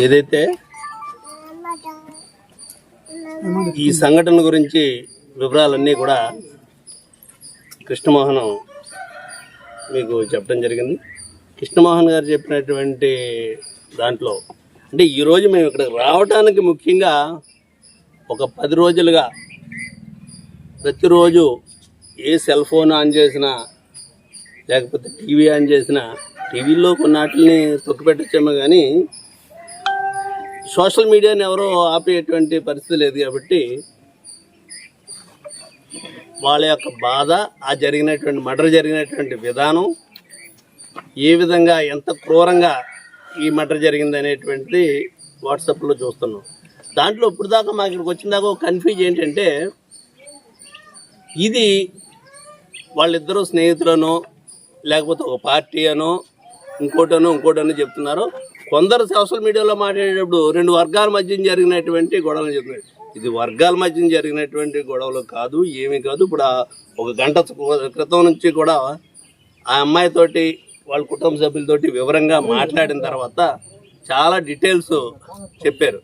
ఏదైతే ఈ సంఘటన గురించి వివరాలన్నీ కూడా కృష్ణమోహన్ మీకు చెప్పడం జరిగింది. కృష్ణమోహన్ గారు చెప్పినటువంటి దాంట్లో అంటే ఈరోజు మేము ఇక్కడికి రావడానికి ముఖ్యంగా ఒక పది రోజులుగా ప్రతిరోజు ఏ సెల్ ఫోన్ ఆన్ చేసినా లేకపోతే టీవీ ఆన్ చేసినా టీవీలో కొన్నాటిని తొక్కిపెట్టచ్చేమో కానీ సోషల్ మీడియాని ఎవరో ఆపేటువంటి పరిస్థితి లేదు కాబట్టి వాళ్ళ యొక్క బాధ ఆ జరిగినటువంటి మర్డర్ జరిగినటువంటి విధానం ఏ విధంగా ఎంత క్రూరంగా ఈ మర్డర్ జరిగింది అనేటువంటిది వాట్సాప్లో చూస్తున్నాం. దాంట్లో ఇప్పుడు దాకా మాకు ఇక్కడికి వచ్చిన దాకా కన్ఫ్యూజ్ ఏంటంటే ఇది వాళ్ళిద్దరూ స్నేహితులనో లేకపోతే ఒక పార్టీ అనో ఇంకోటనో ఇంకోటనో చెప్తున్నారు కొందరు సోషల్ మీడియాలో మాట్లాడేటప్పుడు రెండు వర్గాల మధ్య జరిగినటువంటి గొడవలు చెప్తున్నారు. ఇది వర్గాల మధ్య జరిగినటువంటి గొడవలు కాదు ఏమీ కాదు. ఇప్పుడు ఒక గంట క్రితం నుంచి కూడా ఆ అమ్మాయితోటి వాళ్ళ కుటుంబ సభ్యులతోటి వివరంగా మాట్లాడిన తర్వాత చాలా డీటెయిల్స్ చెప్పారు.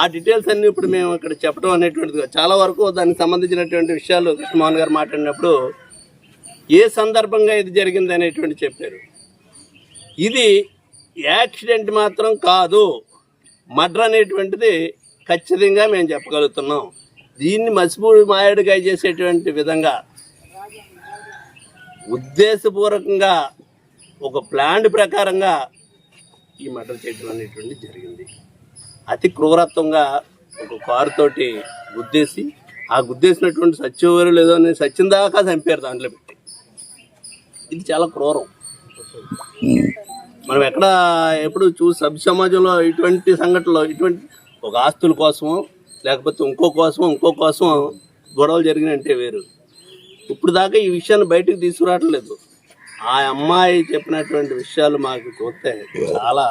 ఆ డీటెయిల్స్ అన్నీ ఇప్పుడు మేము ఇక్కడ చెప్పడం అనేటువంటిది చాలా వరకు దానికి సంబంధించినటువంటి విషయాలు కృష్ణమోహన్ గారు మాట్లాడినప్పుడు ఏ సందర్భంగా ఇది జరిగింది అనేటువంటి చెప్పారు. ఇది యాక్సిడెంట్ మాత్రం కాదు. మర్డర్ అనేటువంటిది ఖచ్చితంగా మేము చెప్పగలుగుతున్నాం. దీన్ని మసిపూడి మాయడికాయ చేసేటువంటి విధంగా ఉద్దేశపూర్వకంగా ఒక ప్లాన్ ప్రకారంగా ఈ మర్డర్ చేయడం అనేటువంటి జరిగింది. అతి క్రూరత్వంగా ఒక కారుతోటి గుద్దేసి ఆ గుద్దేసినటువంటి సత్యవరు లేదో అని సత్యం దాకా చంపారు దాంట్లో పెట్టి. ఇది చాలా క్రూరం. మనం ఎక్కడ ఎప్పుడు చూసి సభ్య సమాజంలో ఇటువంటి సంఘటనలు ఇటువంటి ఒక ఆస్తుల కోసమో లేకపోతే ఇంకో కోసం ఇంకో కోసం గొడవలు జరిగినంటే వేరు. ఇప్పుడు దాకా ఈ విషయాన్ని బయటకు తీసుకురావట్లేదు. ఆ అమ్మాయి చెప్పినటువంటి విషయాలు మాకు చూస్తే చాలా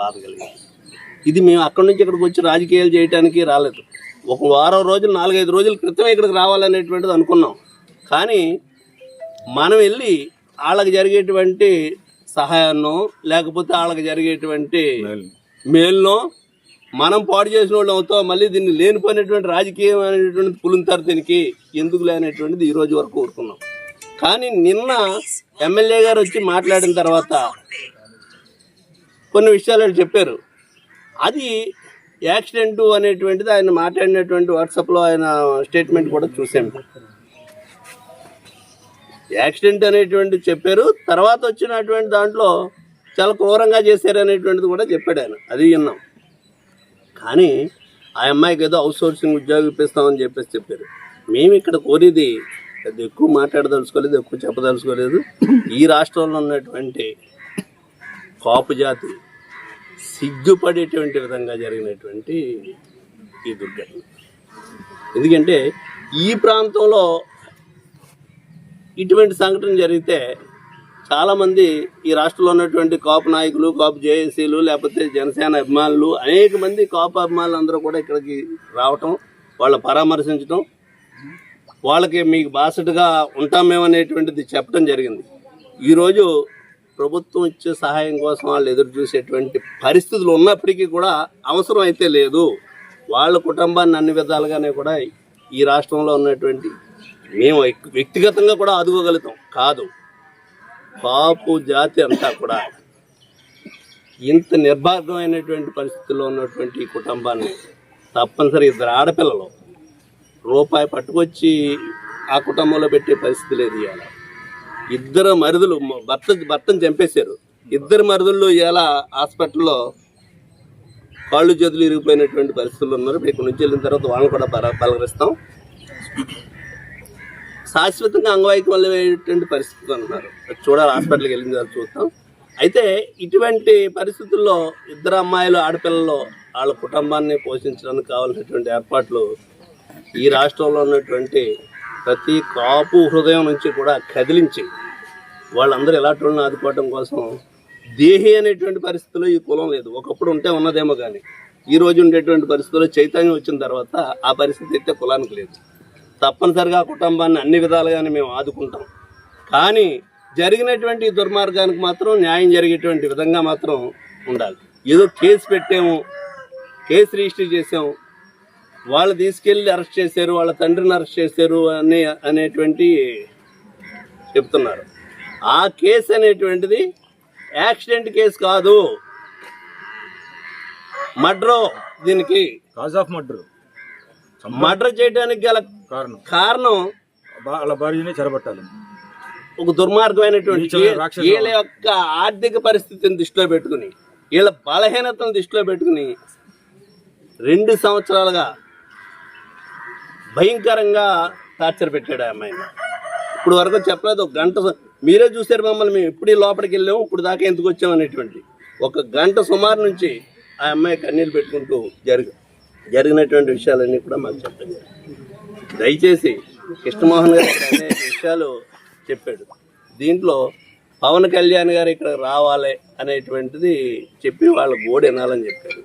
బాధ కలిగింది. ఇది మేము అక్కడి నుంచి ఇక్కడికి వచ్చి రాజకీయాలు చేయడానికి రాలేదు. ఒక వారం రోజులు నాలుగైదు రోజుల క్రితం ఇక్కడికి రావాలనేటువంటిది అనుకున్నాం. కానీ మనం వెళ్ళి వాళ్ళకి జరిగేటువంటి సహాయాన్నో లేకపోతే వాళ్ళకి జరిగేటువంటి మేలునో మనం పాడు చేసిన వాళ్ళు అవుతాం. మళ్ళీ దీన్ని లేనిపోయినటువంటి రాజకీయం అనేటువంటిది పులుంతారు దీనికి ఎందుకు లేనటువంటిది ఈ రోజు వరకు ఊరుకున్నాం కానీ నిన్న ఎమ్మెల్యే గారు వచ్చి మాట్లాడిన తర్వాత కొన్ని విషయాలు చెప్పారు. అది యాక్సిడెంట్ అనేటువంటిది ఆయన మాట్లాడినటువంటి వాట్సాప్లో ఆయన స్టేట్మెంట్ కూడా చూసాం. యాక్సిడెంట్ అనేటువంటి చెప్పారు. తర్వాత వచ్చినటువంటి దాంట్లో చాలా క్రూరంగా చేశారు అనేటువంటిది కూడా చెప్పాడు ఆయన. అది విన్నాం. కానీ ఆ అమ్మాయికి ఏదో అవుట్ సోర్సింగ్ ఉద్యోగం ఇప్పిస్తామని చెప్పేసి చెప్పారు. మేము ఇక్కడ కోరేది పెద్ద ఎక్కువ మాట్లాడదలుచుకోలేదు ఎక్కువ చెప్పదలుచుకోలేదు. ఈ రాష్ట్రంలో ఉన్నటువంటి కాపు జాతి సిగ్గుపడేటువంటి విధంగా జరిగినటువంటి ఈ దుర్ఘటన. ఎందుకంటే ఈ ప్రాంతంలో ఇటువంటి సంఘటన జరిగితే చాలామంది ఈ రాష్ట్రంలో ఉన్నటువంటి కాపు నాయకులు కాపు జేఏసీలు లేకపోతే జనసేన అభిమానులు అనేక మంది కాపు అభిమానులు అందరూ కూడా ఇక్కడికి రావటం వాళ్ళ పరామర్శించడం వాళ్ళకి మీకు బాసటగా ఉంటామేమనేటువంటిది చెప్పడం జరిగింది. ఈరోజు ప్రభుత్వం ఇచ్చే సహాయం కోసం వాళ్ళు ఎదురు చూసేటువంటి పరిస్థితులు ఉన్నప్పటికీ కూడా అవసరం అయితే లేదు. వాళ్ళ కుటుంబాన్ని అన్ని విధాలుగానే కూడా ఈ రాష్ట్రంలో ఉన్నటువంటి మేము వ్యక్తిగతంగా కూడా ఆదుకోగలుగుతాం. కాదు. పాపు జాతి అంతా కూడా ఇంత నిర్భాగ్యమైనటువంటి పరిస్థితుల్లో ఉన్నటువంటి ఈ కుటుంబాన్ని తప్పనిసరి ఇద్దరు ఆడపిల్లలు రూపాయి పట్టుకొచ్చి ఆ కుటుంబంలో పెట్టే పరిస్థితి లేదు ఇవాళ. ఇద్దరు మరుదులు భర్త భర్తను చంపేశారు. ఇద్దరు మరుదులు ఇవాళ హాస్పిటల్లో కాళ్ళు చేతులు ఇరిగిపోయినటువంటి పరిస్థితులు ఉన్నారు. ఇక్కడ నుంచి వెళ్ళిన తర్వాత వాళ్ళని కూడా పర పలకరిస్తాం శాశ్వతంగా అంగవైకల్యమైనటువంటి పరిస్థితులు అన్నారు. చూడాలి హాస్పిటల్కి వెళ్ళిన తర్వాత చూస్తాం అయితే ఇటువంటి పరిస్థితుల్లో ఇద్దరు అమ్మాయిలు ఆడపిల్లలు వాళ్ళ కుటుంబాన్ని పోషించడానికి కావాల్సినటువంటి ఏర్పాట్లు ఈ రాష్ట్రంలో ఉన్నటువంటి ప్రతి కాపు హృదయం నుంచి కూడా కదిలించి వాళ్ళందరూ ఎలాంటి వాళ్ళని ఆదుకోవడం కోసం దేహి అనేటువంటి పరిస్థితుల్లో ఈ కులం లేదు. ఒకప్పుడు ఉంటే ఉన్నదేమో కానీ ఈ రోజు ఉండేటువంటి పరిస్థితుల్లో చైతన్యం వచ్చిన తర్వాత ఆ పరిస్థితి అయితే కులానికి లేదు. తప్పనిసరిగా కుటుంబాన్ని అన్ని విధాలుగానే మేము ఆదుకుంటాం. కానీ జరిగినటువంటి దుర్మార్గానికి మాత్రం న్యాయం జరిగేటువంటి విధంగా మాత్రం ఉండాలి. ఏదో కేసు పెట్టాము కేసు రిజిస్టర్ చేసాము వాళ్ళు తీసుకెళ్ళి అరెస్ట్ చేశారు వాళ్ళ తండ్రిని అరెస్ట్ చేశారు అని అనేటువంటి చెప్తున్నారు. ఆ కేసు అనేటువంటిది యాక్సిడెంట్ కేసు కాదు. మర్డర్ దీనికి. Cause of murder. మర్డర్ చేయడానికి గల కారణం. కారణం వాళ్ళ భార్యని చెరబట్టాలి ఒక దుర్మార్గమైనటువంటి వీళ్ళ యొక్క ఆర్థిక పరిస్థితిని దృష్టిలో పెట్టుకుని వీళ్ళ బలహీనతను దృష్టిలో పెట్టుకుని రెండు సంవత్సరాలుగా భయంకరంగా టార్చర్ పెట్టాడు ఆ అమ్మాయిని ఇప్పుడు వరకు చెప్పలేదు ఒక గంట మీరే చూశారు మమ్మల్ని మేము ఎప్పుడు ఈ లోపలికి వెళ్ళాము ఇప్పుడు దాకా ఎందుకు వచ్చాం అనేటువంటి. ఒక గంట సుమారు నుంచి ఆ అమ్మాయి కన్నీళ్ళు పెట్టుకుంటూ జరిగ జరిగినటువంటి విషయాలన్నీ కూడా మాకు చెప్పండి. దయచేసి కృష్ణమోహన్ గారు అనేక విషయాలు చెప్పాడు. దీంట్లో పవన్ కళ్యాణ్ గారు ఇక్కడ రావాలి అనేటువంటిది చెప్పి వాళ్ళ గోడు వినాలని చెప్పారు.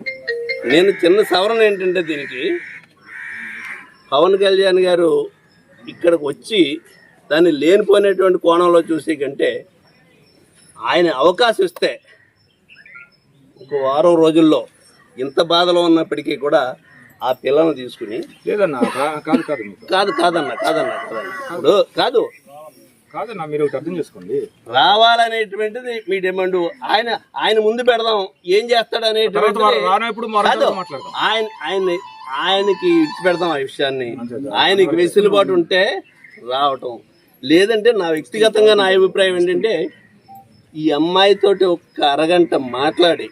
నేను చిన్న సవరణ ఏంటంటే దీనికి పవన్ కళ్యాణ్ గారు ఇక్కడికి వచ్చి దాన్ని లేనిపోయినటువంటి కోణంలో చూసే కంటే ఆయన అవకాశం ఇస్తే ఒక వారం రోజుల్లో ఇంత బాధలో ఉన్నప్పటికీ కూడా ఆ పిల్లను తీసుకుని లేదన్నా కాదు కాదు మీకు. కాదు కాదన్న కాదన్న కాదన్న. ఇప్పుడు కాదు. కాదన్నా మీరు ఒకటి అర్థం చేసుకోండి. రావాలనేటువంటిది మీ డిమాండ్. ఆయన ఆయన ముందు పెడదాం. ఏం చేస్తాడు తర్వాత అనేటువంటిది వారు రానప్పుడు మరో కాదు. తర్వాత మాట్లాడదాం ఆయన ఆయన ఆయనకి ఇచ్చి పెడదాం ఆ విషయాన్ని. ఆయనకి వెసులుబాటు ఉంటే రావటం. లేదంటే నా వ్యక్తిగతంగా నా అభిప్రాయం ఏంటంటే ఈ అమ్మాయితోటి ఒక్క అరగంట మాట్లాడి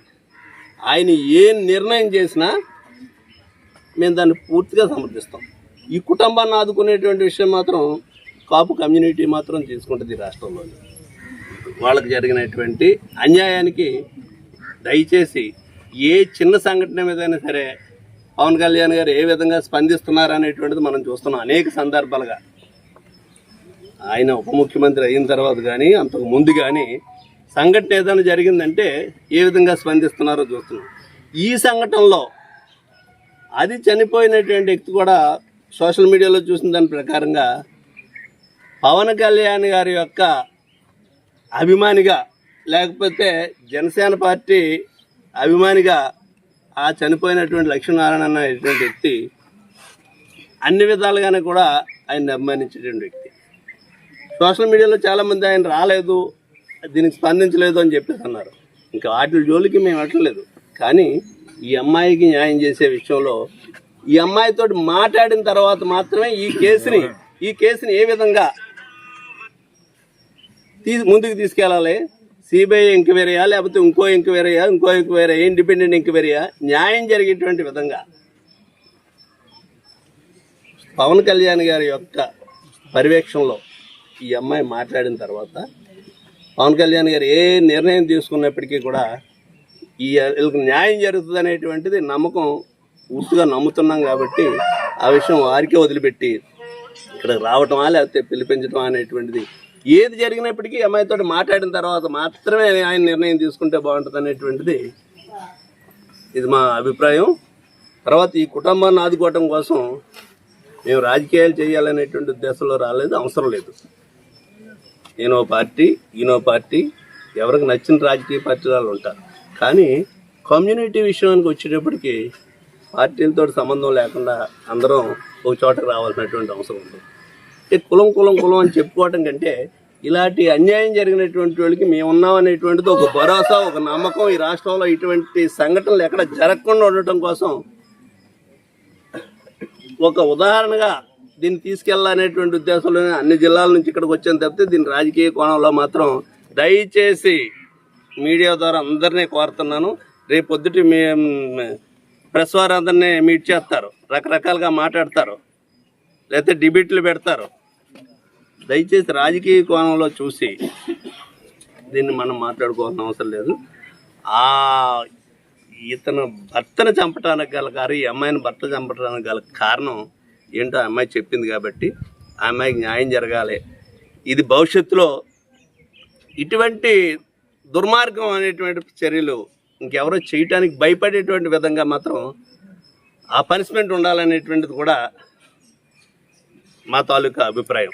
ఆయన ఏ నిర్ణయం చేసినా మేము దాన్ని పూర్తిగా సమర్థిస్తాం. ఈ కుటుంబాన్ని ఆదుకునేటువంటి విషయం మాత్రం కాపు కమ్యూనిటీ మాత్రం తీసుకుంటుంది ఈ రాష్ట్రంలో వాళ్ళకి జరిగినటువంటి అన్యాయానికి దయచేసి ఏ చిన్న సంఘటన మీదైనా సరే పవన్ కళ్యాణ్ గారు ఏ విధంగా స్పందిస్తున్నారు అనేటువంటిది మనం చూస్తున్నాం అనేక సందర్భాలుగా. ఆయన ఉప ముఖ్యమంత్రి అయిన తర్వాత కానీ అంతకు ముందు కానీ సంఘటన ఏదైనా జరిగిందంటే ఏ విధంగా స్పందిస్తున్నారో చూస్తున్నాం. ఈ సంఘటనలో అది చనిపోయినటువంటి వ్యక్తి కూడా సోషల్ మీడియాలో చూసిన దాని ప్రకారంగా పవన్ కళ్యాణ్ గారి యొక్క అభిమానిగా లేకపోతే జనసేన పార్టీ అభిమానిగా ఆ చనిపోయినటువంటి లక్ష్మీనారాయణ అనేటువంటి వ్యక్తి అన్ని విధాలుగానే కూడా ఆయన్ని అభిమానించేటువంటి వ్యక్తి. సోషల్ మీడియాలో చాలామంది ఆయన రాలేదు దీనికి స్పందించలేదు అని చెప్పేసి అన్నారు. ఇంకా వాటి జోలికి మేము వెళ్ళలేదు కానీ ఈ అమ్మాయికి న్యాయం చేసే విషయంలో ఈ అమ్మాయితో మాట్లాడిన తర్వాత మాత్రమే ఈ కేసుని ఈ కేసుని ఏ విధంగా ముందుకు తీసుకెళ్ళాలి? సిబిఐ ఎంక్వైరీయా? లేకపోతే ఇంకో ఎంక్వైరీయా? ఇంకో ఎంక్వైరీ ఇండిపెండెంట్ ఎంక్వైరీయా? న్యాయం జరిగేటువంటి విధంగా. పవన్ కళ్యాణ్ గారి యొక్క పర్యవేక్షణలో ఈ అమ్మాయి మాట్లాడిన తర్వాత పవన్ కళ్యాణ్ గారు ఏ నిర్ణయం తీసుకున్నప్పటికీ కూడా ఈ వీళ్ళకి న్యాయం జరుగుతుంది అనేటువంటిది నమ్మకం పూర్తిగా నమ్ముతున్నాం కాబట్టి ఆ విషయం వారికే వదిలిపెట్టి ఇక్కడ రావటమా లేకపోతే పిలిపించటం అనేటువంటిది. ఏది జరిగినప్పటికీ అమ్మాయితో మాట్లాడిన తర్వాత మాత్రమే ఆయన నిర్ణయం తీసుకుంటే బాగుంటుంది అనేటువంటిది ఇది మా అభిప్రాయం. తర్వాత ఈ కుటుంబాన్ని ఆదుకోవటం కోసం మేము రాజకీయాలు చేయాలనేటువంటి ఉద్దేశంలో రాలేదు అవసరం లేదు. ఈయనో పార్టీ ఈయనో పార్టీ ఎవరికి నచ్చిన రాజకీయ పార్టీ వాళ్ళు ఉంటారు. కానీ కమ్యూనిటీ విషయానికి వచ్చేటప్పటికి పార్టీలతో సంబంధం లేకుండా అందరం ఒక చోటకు రావాల్సినటువంటి అవసరం ఉంది. అంటే కులం కులం కులం అని చెప్పుకోవటం కంటే ఇలాంటి అన్యాయం జరిగినటువంటి వాళ్ళకి మేము ఉన్నాం అనేటువంటిది ఒక భరోసా ఒక నమ్మకం ఈ రాష్ట్రంలో ఇటువంటి సంఘటనలు ఎక్కడ జరగకుండా ఉండటం కోసం ఒక ఉదాహరణగా దీన్ని తీసుకెళ్ళాలనేటువంటి ఉద్దేశంలోనే అన్ని జిల్లాల నుంచి ఇక్కడికి వచ్చాను తప్పితే దీని రాజకీయ కోణంలో మాత్రం దయచేసి మీడియా ద్వారా అందరినీ కోరుతున్నాను. రేపు పొద్దుటి మీ ప్రెస్ వారు అందరినీ మీట్ చేస్తారు. రకరకాలుగా మాట్లాడతారు. లేకపోతే డిబేట్లు పెడతారు. దయచేసి రాజకీయ కోణంలో చూసి దీన్ని మనం మాట్లాడుకోవాల్సిన అవసరం లేదు. ఆ ఇతను భర్తను చంపడానికి గల కారు ఈ అమ్మాయిని భర్త చంపడానికి గల కారణం ఏంటో ఆ అమ్మాయి చెప్పింది కాబట్టి ఆ అమ్మాయికి న్యాయం జరగాలి. ఇది భవిష్యత్తులో ఇటువంటి దుర్మార్గం అనేటువంటి చర్యలు ఇంకెవరో చేయటానికి భయపడేటువంటి విధంగా మాత్రం ఆ పనిష్మెంట్ ఉండాలనేటువంటిది కూడా మా తాలూకా అభిప్రాయం.